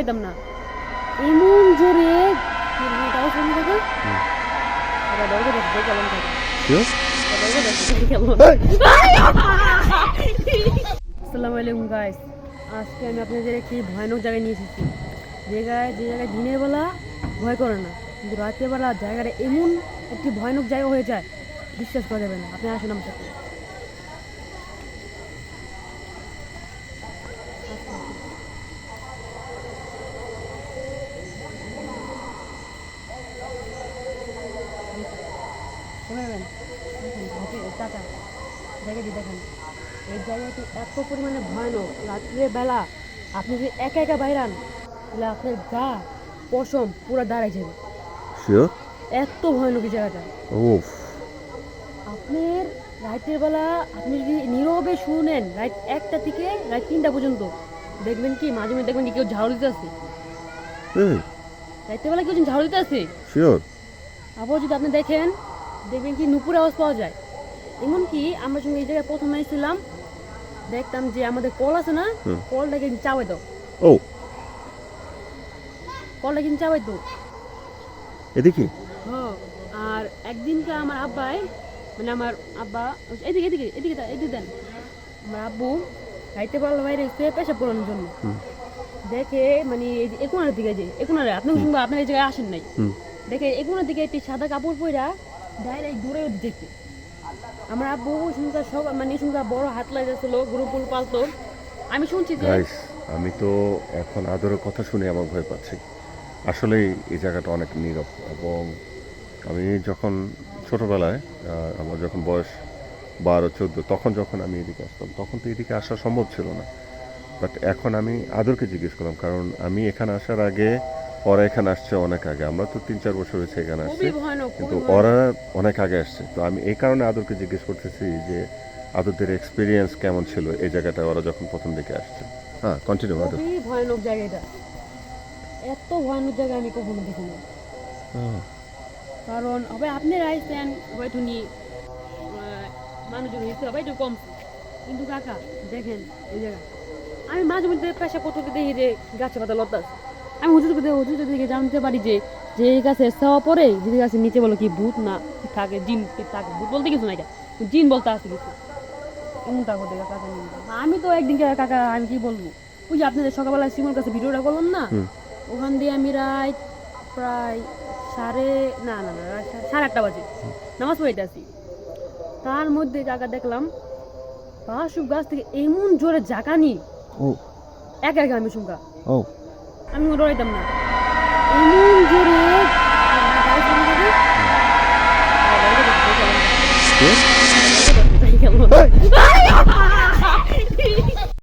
ডরাইতাম না। এমন জোরে কেমন আসসালামু আলাইকুম গাইস আজকে আমি আপনাদের একটি ভয়ানক জায়গায় নিয়ে এসেছি। যে জায়গায় যে জায়গায় দিনের বেলা ভয় করে না কিন্তু রাতের বেলা জায়গাটা এমন একটি ভয়ানক জায়গা হয়ে যায় বিশ্বাস করা যাবে না। আপনি আসুন আমার সাথে। ক্যামেরাম্যান দেখেন হাতে জায়গাটি দেখেন। এই জায়গাটি এত পরিমাণে ভয়ানক রাত্রে বেলা আপনি যদি একা একা বাইরান তাহলে আপনার গা পশম পুরো দাঁড়াই যাবে। শিওর এত ভয়ানক এই জায়গাটা। আপনার রাতের বেলা আপনি যদি নীরবে শুনেন রাত একটা থেকে রাত তিনটা পর্যন্ত দেখবেন কি মাঝে মাঝে দেখবেন কি কেউ ঝাড়ু দিতে আসে। রাতের বেলা কেউ ঝাড়ু দিতে আসে শিওর আবার যদি আপনি দেখেন দেখবেন কি নুপুর আওয়াজ পাওয়া যায়। এমনকি আমরা সঙ্গে এই জায়গায় প্রথম এসেছিলাম দেখতাম যে আমাদের কল আছে না। কলটা কিন্তু চাওয়াই দাও। ও। কলটা কিন্তু চাওয়াই তো এদিকে? হ্যাঁ আর একদিনকে আমার আব্বাই মানে আমার আব্বা এদিকে এদিকে এদিকে এদিকে দেন। আমার আব্বু খাইতে পারল বাইরে এসে পেশাব করানোর জন্য। দেখে মানে এই যে একুনার দিকে যে একুনারে আপনি শুনব আপনার এই জায়গায় আসেন নাই। দেখে একুনার দিকে একটি সাদা কাপড় পরা ডাইরেক্ট দূরে দেখতে আমার আব্বু শুনকা সব মানে শুনকা বড় হাত লাগাইছিল গরু ফুল পালতো। আমি শুনছি যে আমি তো এখন আদরের কথা শুনে আমার ভয় পাচ্ছি। আসলেই এই জায়গাটা অনেক নীরব এবং আমি যখন ছোটবেলায় আমার যখন বয়স বারো, চোদ্দ, তখন যখন আমি এদিকে আসতাম, তখন তো এদিকে আসা সম্ভব ছিল না। বাট এখন আমি আদরকে জিজ্ঞেস করলাম, কারণ আমি এখানে আসার আগে ওরা এখানে আসছে অনেক আগে। আমরা তো তিন চার বছর হয়েছে এখানে আসছি। কিন্তু ওরা অনেক আগে আসছে। তো আমি এই কারণে আদরকে জিজ্ঞেস করতেছি যে আদরদের এক্সপিরিয়েন্স কেমন ছিল এই জায়গাটা ওরা যখন প্রথম দিকে আসছে? হ্যাঁ কন্টিনিউ আদর। ভয়ানক জায়গাটা এত ভয়ানক জায়গা আমি কখনো দেখিনি। কারণ হবে আপনি আইসেন হয়তো নি মানুষজন হয়েছে একটু কম। কিন্তু কাকা দেখেন এই জায়গা। আমি মাঝে মধ্যে পেশা করতে দেখি যে গাছে পাতা লতা আছে। আমি হুজুরকে হুজুর দিকে জানতে পারি যে যে এই গাছে চাওয়া পরে যদি গাছের নিচে বলো কি ভূত না থাকে জিন থাকে ভূত বলতে কিছু নাই। জিন বলতে আছে কিছু। এমন তা করতে কাকা আমি তো একদিন কাকা আমি কি বলব? ওই যে আপনাদের সকালবেলা সিমোর কাছে ভিডিওটা করলাম না? ওখান দিয়ে আমি রাত প্রায় সাড়ে না না না সাড়ে আটটা বাজে। নামাজ পড়াইতে আসি। তার মধ্যে জায়গা দেখলাম বাসুক গাছ থেকে এমন জোরে জাকানি। ও। একা একা আমি শুনকা। ও। আমি কোনো ডরাইতাম না। এমন জোরে তাও